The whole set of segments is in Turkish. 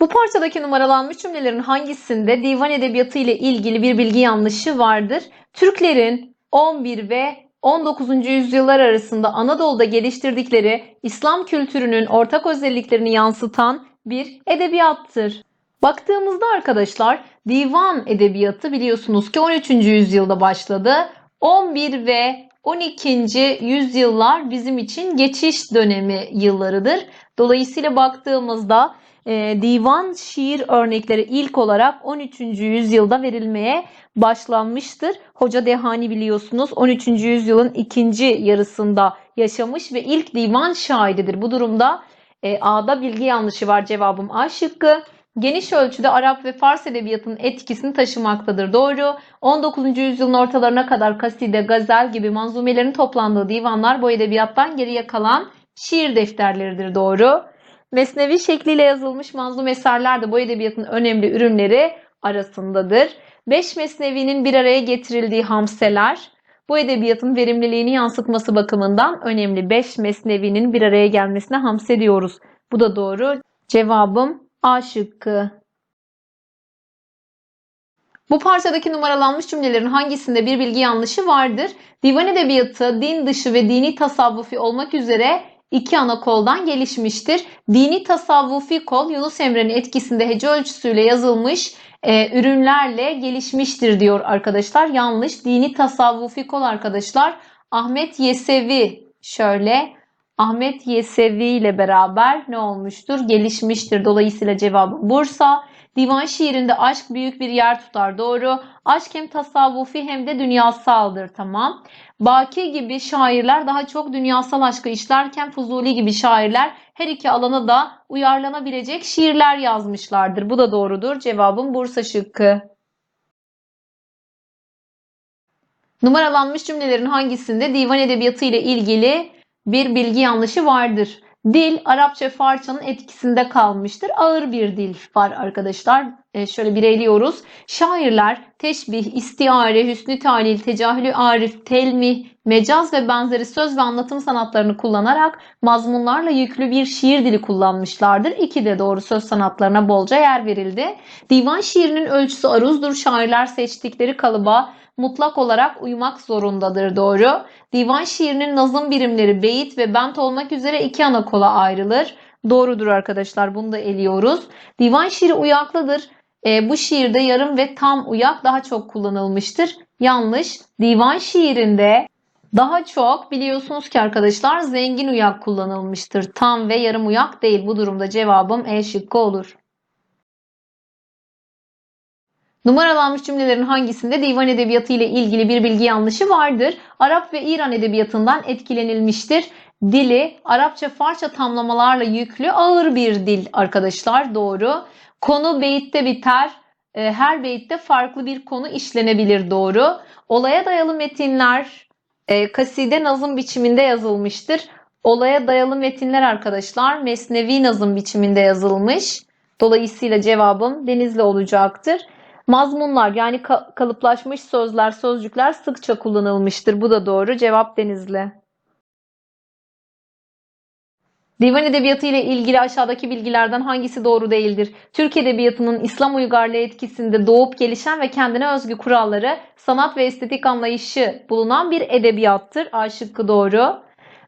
Bu parçadaki numaralanmış cümlelerin hangisinde divan edebiyatı ile ilgili bir bilgi yanlışı vardır? Türklerin 11 ve 19. yüzyıllar arasında Anadolu'da geliştirdikleri İslam kültürünün ortak özelliklerini yansıtan bir edebiyattır. Baktığımızda arkadaşlar divan edebiyatı biliyorsunuz ki 13. yüzyılda başladı. 11 ve 12. yüzyıllar bizim için geçiş dönemi yıllarıdır. Dolayısıyla baktığımızda e, divan şiir örnekleri ilk olarak 13. yüzyılda verilmeye başlanmıştır. Hoca Dehani biliyorsunuz 13. yüzyılın ikinci yarısında yaşamış ve ilk divan şairidir. Bu durumda e, A'da bilgi yanlışı var cevabım A şıkkı. Geniş ölçüde Arap ve Fars edebiyatının etkisini taşımaktadır. Doğru. 19. yüzyılın ortalarına kadar kaside, gazel gibi manzumelerin toplandığı divanlar bu edebiyattan geriye kalan şiir defterleridir. Doğru. Mesnevi şekliyle yazılmış manzum eserler de bu edebiyatın önemli ürünleri arasındadır. Beş mesnevinin bir araya getirildiği hamseler bu edebiyatın verimliliğini yansıtması bakımından önemli. Beş mesnevinin bir araya gelmesine hamse diyoruz. Bu da doğru. Cevabım A şıkkı. Bu parçadaki numaralanmış cümlelerin hangisinde bir bilgi yanlışı vardır? Divan edebiyatı din dışı ve dini tasavvufi olmak üzere iki ana koldan gelişmiştir. Dini tasavvufi kol Yunus Emre'nin etkisinde hece ölçüsüyle yazılmış e, ürünlerle gelişmiştir diyor arkadaşlar. Yanlış. Dini tasavvufi kol arkadaşlar Ahmet Yesevi şöyle Ahmet Yesevi ile beraber ne olmuştur? Gelişmiştir. Dolayısıyla cevabı Bursa. Divan şiirinde aşk büyük bir yer tutar. Doğru. Aşk hem tasavvufi hem de dünyasaldır. Tamam. Baki gibi şairler daha çok dünyasal aşkı işlerken Fuzuli gibi şairler her iki alana da uyarlanabilecek şiirler yazmışlardır. Bu da doğrudur. Cevabım Bursa şıkkı. Numaralanmış cümlelerin hangisinde divan edebiyatı ile ilgili bir bilgi yanlışı vardır? Dil Arapça Farsçanın etkisinde kalmıştır. Ağır bir dil var arkadaşlar. E, şöyle bireyliyoruz. Şairler teşbih, istiare, hüsnü talil, tecahülü arif, telmih, mecaz ve benzeri söz ve anlatım sanatlarını kullanarak mazmunlarla yüklü bir şiir dili kullanmışlardır. İki de doğru söz sanatlarına bolca yer verildi. Divan şiirinin ölçüsü aruzdur. Şairler seçtikleri kalıba mutlak olarak uymak zorundadır doğru. Divan şiirinin nazım birimleri beyit ve bent olmak üzere iki ana kola ayrılır. Doğrudur arkadaşlar bunu da eliyoruz. Divan şiiri uyaklıdır. E, bu şiirde yarım ve tam uyak daha çok kullanılmıştır. Yanlış. Divan şiirinde daha çok biliyorsunuz ki arkadaşlar zengin uyak kullanılmıştır. Tam ve yarım uyak değil. Bu durumda cevabım E şıkkı olur. Numaralanmış cümlelerin hangisinde divan edebiyatı ile ilgili bir bilgi yanlışı vardır? Arap ve İran edebiyatından etkilenilmiştir. Dili Arapça Farsça tamlamalarla yüklü ağır bir dil arkadaşlar doğru. Konu beyitte biter. E, her beyitte farklı bir konu işlenebilir doğru. Olaya dayalı metinler e, kaside nazım biçiminde yazılmıştır. Olaya dayalı metinler arkadaşlar mesnevi nazım biçiminde yazılmış. Dolayısıyla cevabım denizli olacaktır. Mazmunlar yani ka- kalıplaşmış sözler, sözcükler sıkça kullanılmıştır. Bu da doğru. Cevap denizli. Divan edebiyatı ile ilgili aşağıdaki bilgilerden hangisi doğru değildir? Türk edebiyatının İslam uygarlığı etkisinde doğup gelişen ve kendine özgü kuralları, sanat ve estetik anlayışı bulunan bir edebiyattır. A şıkkı doğru.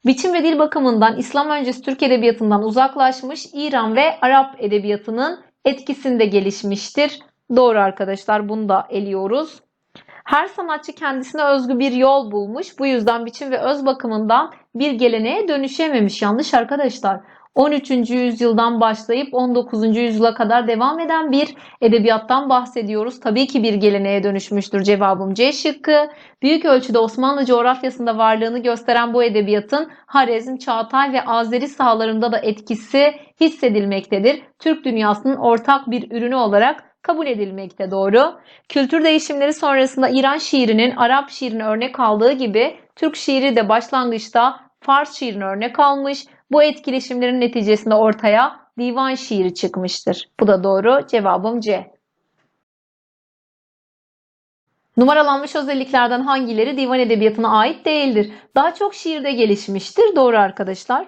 Biçim ve dil bakımından İslam öncesi Türk edebiyatından uzaklaşmış İran ve Arap edebiyatının etkisinde gelişmiştir. Doğru arkadaşlar bunu da eliyoruz. Her sanatçı kendisine özgü bir yol bulmuş. Bu yüzden biçim ve öz bakımından bir geleneğe dönüşememiş. Yanlış arkadaşlar. 13. yüzyıldan başlayıp 19. yüzyıla kadar devam eden bir edebiyattan bahsediyoruz. Tabii ki bir geleneğe dönüşmüştür cevabım C şıkkı. Büyük ölçüde Osmanlı coğrafyasında varlığını gösteren bu edebiyatın Harezm, Çağatay ve Azeri sahalarında da etkisi hissedilmektedir. Türk dünyasının ortak bir ürünü olarak kabul edilmekte doğru. Kültür değişimleri sonrasında İran şiirinin Arap şiirine örnek aldığı gibi Türk şiiri de başlangıçta Fars şiirine örnek almış. Bu etkileşimlerin neticesinde ortaya divan şiiri çıkmıştır. Bu da doğru. Cevabım C. Numaralanmış özelliklerden hangileri divan edebiyatına ait değildir? Daha çok şiirde gelişmiştir. Doğru arkadaşlar.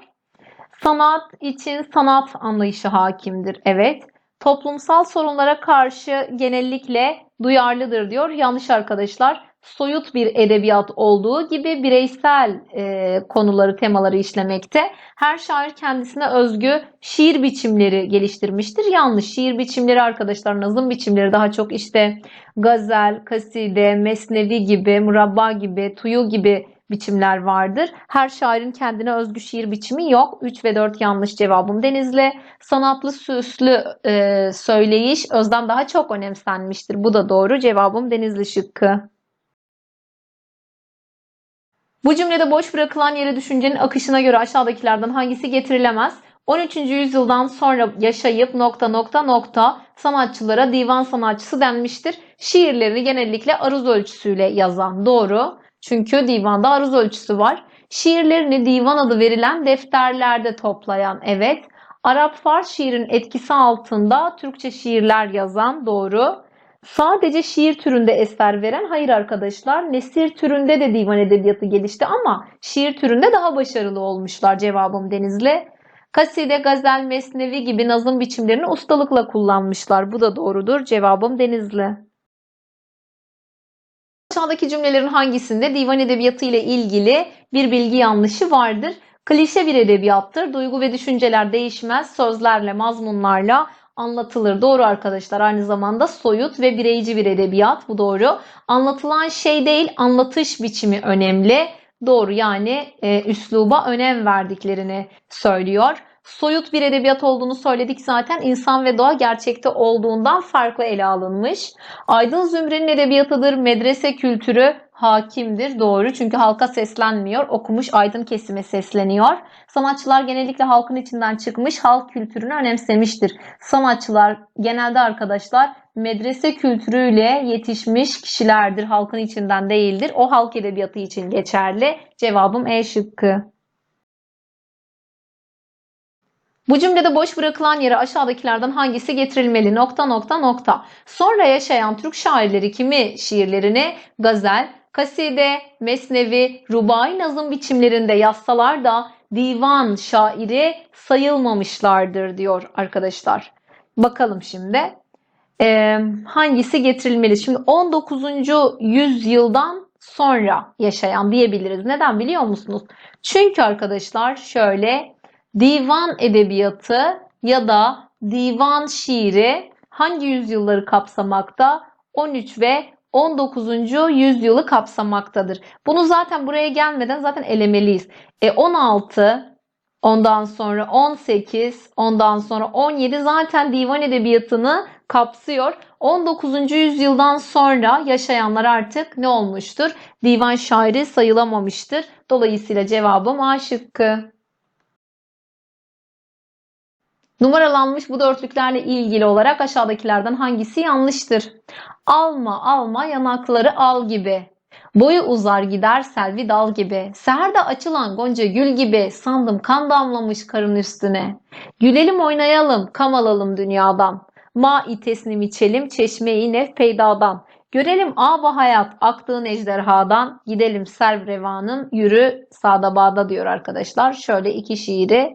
Sanat için sanat anlayışı hakimdir. Evet. Toplumsal sorunlara karşı genellikle duyarlıdır diyor. Yanlış arkadaşlar. Soyut bir edebiyat olduğu gibi bireysel e, konuları, temaları işlemekte. Her şair kendisine özgü şiir biçimleri geliştirmiştir. Yanlış. Şiir biçimleri arkadaşlar, nazım biçimleri daha çok işte gazel, kaside, mesnevi gibi, murabba gibi, tuyu gibi biçimler vardır. Her şairin kendine özgü şiir biçimi yok. 3 ve 4 yanlış cevabım Denizli. Sanatlı süslü e, söyleyiş özden daha çok önemsenmiştir. Bu da doğru. Cevabım Denizli şıkkı. Bu cümlede boş bırakılan yere düşüncenin akışına göre aşağıdakilerden hangisi getirilemez? 13. yüzyıldan sonra yaşayıp nokta nokta nokta sanatçılara divan sanatçısı denmiştir. Şiirlerini genellikle aruz ölçüsüyle yazan. Doğru. Çünkü divanda aruz ölçüsü var. Şiirlerini divan adı verilen defterlerde toplayan. Evet. Arap Fars şiirin etkisi altında Türkçe şiirler yazan. Doğru. Sadece şiir türünde eser veren hayır arkadaşlar. Nesir türünde de divan edebiyatı gelişti ama şiir türünde daha başarılı olmuşlar cevabım Denizli. Kaside, gazel, mesnevi gibi nazım biçimlerini ustalıkla kullanmışlar. Bu da doğrudur. Cevabım Denizli. Aşağıdaki cümlelerin hangisinde divan edebiyatı ile ilgili bir bilgi yanlışı vardır? Klişe bir edebiyattır. Duygu ve düşünceler değişmez. Sözlerle, mazmunlarla anlatılır. Doğru arkadaşlar. Aynı zamanda soyut ve bireyci bir edebiyat. Bu doğru. Anlatılan şey değil, anlatış biçimi önemli. Doğru yani e, üsluba önem verdiklerini söylüyor. Soyut bir edebiyat olduğunu söyledik zaten. İnsan ve doğa gerçekte olduğundan farklı ele alınmış. Aydın Zümre'nin edebiyatıdır. Medrese kültürü hakimdir. Doğru. Çünkü halka seslenmiyor. Okumuş aydın kesime sesleniyor. Sanatçılar genellikle halkın içinden çıkmış, halk kültürünü önemsemiştir. Sanatçılar genelde arkadaşlar medrese kültürüyle yetişmiş kişilerdir. Halkın içinden değildir. O halk edebiyatı için geçerli. Cevabım E şıkkı. Bu cümlede boş bırakılan yere aşağıdakilerden hangisi getirilmeli? Nokta nokta nokta. Sonra yaşayan Türk şairleri kimi şiirlerini gazel, kaside, mesnevi, rubai nazım biçimlerinde yazsalar da divan şairi sayılmamışlardır diyor arkadaşlar. Bakalım şimdi ee, hangisi getirilmeli? Şimdi 19. yüzyıldan sonra yaşayan diyebiliriz. Neden biliyor musunuz? Çünkü arkadaşlar şöyle divan edebiyatı ya da divan şiiri hangi yüzyılları kapsamakta? 13 ve 19. yüzyılı kapsamaktadır. Bunu zaten buraya gelmeden zaten elemeliyiz. E 16, ondan sonra 18, ondan sonra 17 zaten divan edebiyatını kapsıyor. 19. yüzyıldan sonra yaşayanlar artık ne olmuştur? Divan şairi sayılamamıştır. Dolayısıyla cevabım A şıkkı. Numaralanmış bu dörtlüklerle ilgili olarak aşağıdakilerden hangisi yanlıştır? Alma alma yanakları al gibi. Boyu uzar gider selvi dal gibi. Seherde açılan gonca gül gibi. Sandım kan damlamış karın üstüne. Gülelim oynayalım kam alalım dünyadan. Ma-i teslim içelim çeşme-i nef peydadan. Görelim aba hayat aktığın ejderhadan. Gidelim serv revanın yürü sağda bağda diyor arkadaşlar. Şöyle iki şiiri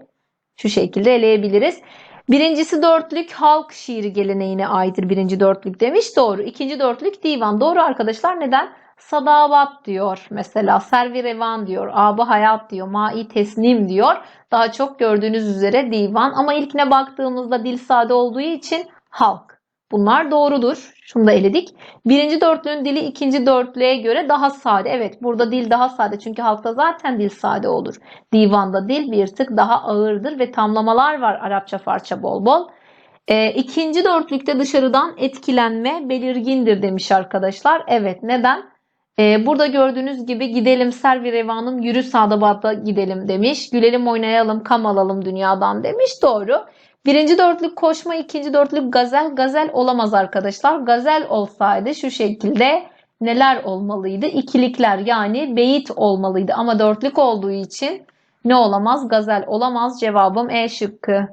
şu şekilde eleyebiliriz. Birincisi dörtlük halk şiiri geleneğine aittir birinci dörtlük demiş. Doğru. İkinci dörtlük divan. Doğru arkadaşlar. Neden? Sadavat diyor. Mesela servi revan diyor. Abı hayat diyor. Mai tesnim diyor. Daha çok gördüğünüz üzere divan. Ama ilkine baktığımızda dil sade olduğu için halk. Bunlar doğrudur. Şunu da eledik. Birinci dörtlüğün dili ikinci dörtlüğe göre daha sade. Evet burada dil daha sade. Çünkü halkta zaten dil sade olur. Divanda dil bir tık daha ağırdır ve tamlamalar var Arapça farça bol bol. E, ikinci dörtlükte dışarıdan etkilenme belirgindir demiş arkadaşlar. Evet neden? E, burada gördüğünüz gibi gidelim servi revanım yürü sağda gidelim demiş. Gülelim oynayalım kam alalım dünyadan demiş. Doğru. Birinci dörtlük koşma, ikinci dörtlük gazel. Gazel olamaz arkadaşlar. Gazel olsaydı şu şekilde neler olmalıydı? İkilikler yani beyit olmalıydı. Ama dörtlük olduğu için ne olamaz? Gazel olamaz. Cevabım E şıkkı.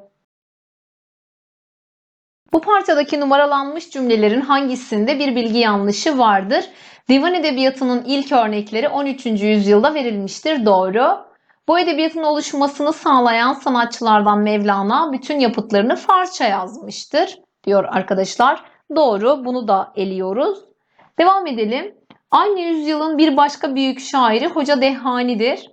Bu parçadaki numaralanmış cümlelerin hangisinde bir bilgi yanlışı vardır? Divan edebiyatının ilk örnekleri 13. yüzyılda verilmiştir. Doğru. Bu edebiyatın oluşmasını sağlayan sanatçılardan Mevlana bütün yapıtlarını Farsça yazmıştır. diyor arkadaşlar. Doğru bunu da eliyoruz. Devam edelim. Aynı yüzyılın bir başka büyük şairi Hoca Dehhani'dir.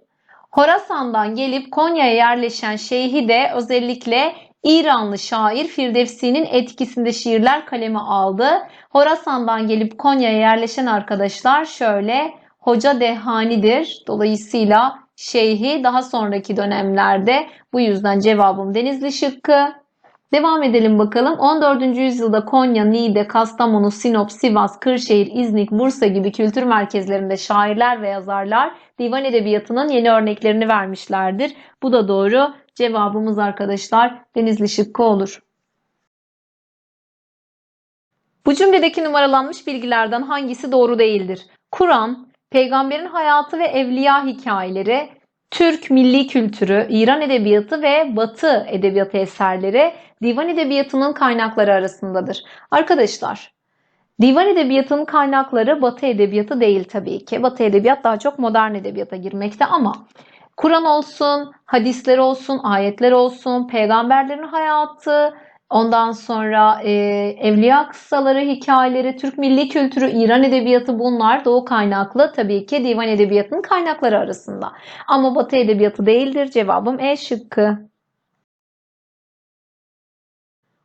Horasan'dan gelip Konya'ya yerleşen şeyhi de özellikle İranlı şair Firdevsi'nin etkisinde şiirler kaleme aldı. Horasan'dan gelip Konya'ya yerleşen arkadaşlar şöyle Hoca Dehhani'dir. Dolayısıyla şeyhi daha sonraki dönemlerde bu yüzden cevabım Denizli şıkkı. Devam edelim bakalım. 14. yüzyılda Konya, Niğde, Kastamonu, Sinop, Sivas, Kırşehir, İznik, Bursa gibi kültür merkezlerinde şairler ve yazarlar divan edebiyatının yeni örneklerini vermişlerdir. Bu da doğru. Cevabımız arkadaşlar Denizli şıkkı olur. Bu cümledeki numaralanmış bilgilerden hangisi doğru değildir? Kur'an, peygamberin hayatı ve evliya hikayeleri, Türk milli kültürü, İran edebiyatı ve Batı edebiyatı eserleri divan edebiyatının kaynakları arasındadır. Arkadaşlar, divan edebiyatının kaynakları Batı edebiyatı değil tabii ki. Batı edebiyat daha çok modern edebiyata girmekte ama Kur'an olsun, hadisler olsun, ayetler olsun, peygamberlerin hayatı, ondan sonra e, evliya kıssaları, hikayeleri, Türk milli kültürü, İran edebiyatı bunlar doğu kaynaklı tabii ki divan edebiyatının kaynakları arasında. Ama Batı edebiyatı değildir. Cevabım E şıkkı.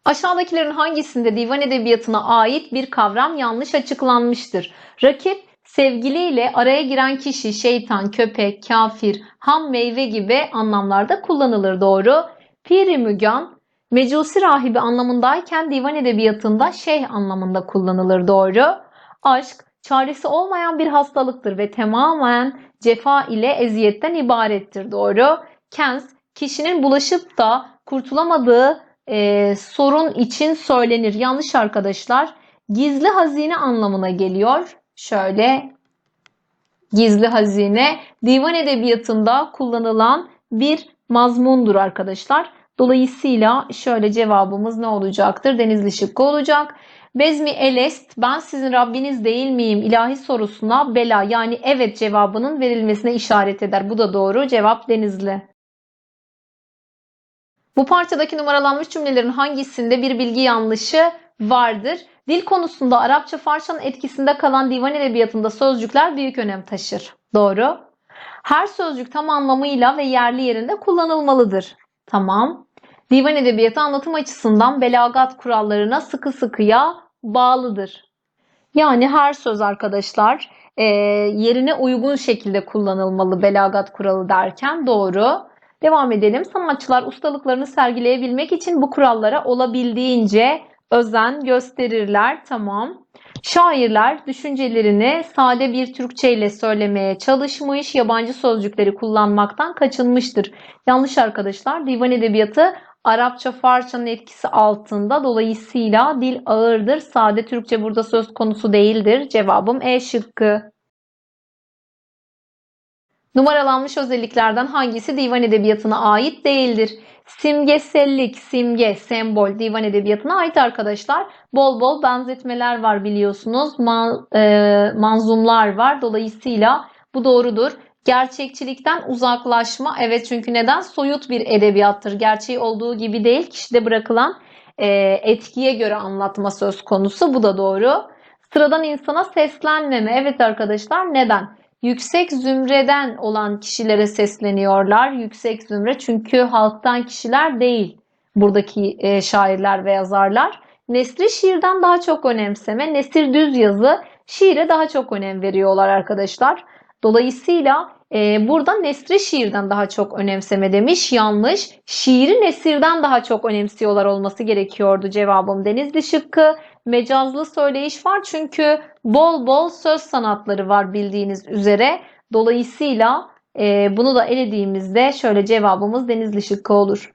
Aşağıdakilerin hangisinde divan edebiyatına ait bir kavram yanlış açıklanmıştır? Rakip, sevgiliyle araya giren kişi, şeytan, köpek, kafir, ham meyve gibi anlamlarda kullanılır doğru. Piri mügan, mecusi rahibi anlamındayken divan edebiyatında şeyh anlamında kullanılır doğru. Aşk, çaresi olmayan bir hastalıktır ve tamamen cefa ile eziyetten ibarettir doğru. Kens, kişinin bulaşıp da kurtulamadığı e, sorun için söylenir. Yanlış arkadaşlar. Gizli hazine anlamına geliyor. Şöyle gizli hazine divan edebiyatında kullanılan bir mazmundur arkadaşlar. Dolayısıyla şöyle cevabımız ne olacaktır? Denizli şıkkı olacak. Bezmi Elest ben sizin Rabbiniz değil miyim ilahi sorusuna bela yani evet cevabının verilmesine işaret eder. Bu da doğru. Cevap Denizli. Bu parçadaki numaralanmış cümlelerin hangisinde bir bilgi yanlışı vardır? Dil konusunda Arapça Farsçanın etkisinde kalan divan edebiyatında sözcükler büyük önem taşır. Doğru. Her sözcük tam anlamıyla ve yerli yerinde kullanılmalıdır. Tamam. Divan edebiyatı anlatım açısından belagat kurallarına sıkı sıkıya bağlıdır. Yani her söz arkadaşlar e, yerine uygun şekilde kullanılmalı belagat kuralı derken doğru. Devam edelim. Sanatçılar ustalıklarını sergileyebilmek için bu kurallara olabildiğince özen gösterirler. Tamam. Şairler düşüncelerini sade bir Türkçe ile söylemeye çalışmış, yabancı sözcükleri kullanmaktan kaçınmıştır. Yanlış arkadaşlar. Divan edebiyatı Arapça Farsçanın etkisi altında. Dolayısıyla dil ağırdır. Sade Türkçe burada söz konusu değildir. Cevabım E şıkkı. Numaralanmış özelliklerden hangisi divan edebiyatına ait değildir? Simgesellik, simge, sembol divan edebiyatına ait arkadaşlar. Bol bol benzetmeler var biliyorsunuz. Man, e, manzumlar var. Dolayısıyla bu doğrudur. Gerçekçilikten uzaklaşma. Evet çünkü neden? Soyut bir edebiyattır. Gerçeği olduğu gibi değil. Kişide bırakılan e, etkiye göre anlatma söz konusu. Bu da doğru. Sıradan insana seslenmeme. Evet arkadaşlar neden? Yüksek zümreden olan kişilere sesleniyorlar. Yüksek zümre çünkü halktan kişiler değil buradaki e, şairler ve yazarlar. Nesri şiirden daha çok önemseme, nesir düz yazı şiire daha çok önem veriyorlar arkadaşlar. Dolayısıyla e, burada nesri şiirden daha çok önemseme demiş. Yanlış. Şiiri nesirden daha çok önemsiyorlar olması gerekiyordu cevabım Denizli şıkkı. Mecazlı söyleyiş var çünkü bol bol söz sanatları var bildiğiniz üzere. Dolayısıyla bunu da elediğimizde şöyle cevabımız Denizli şıkkı olur.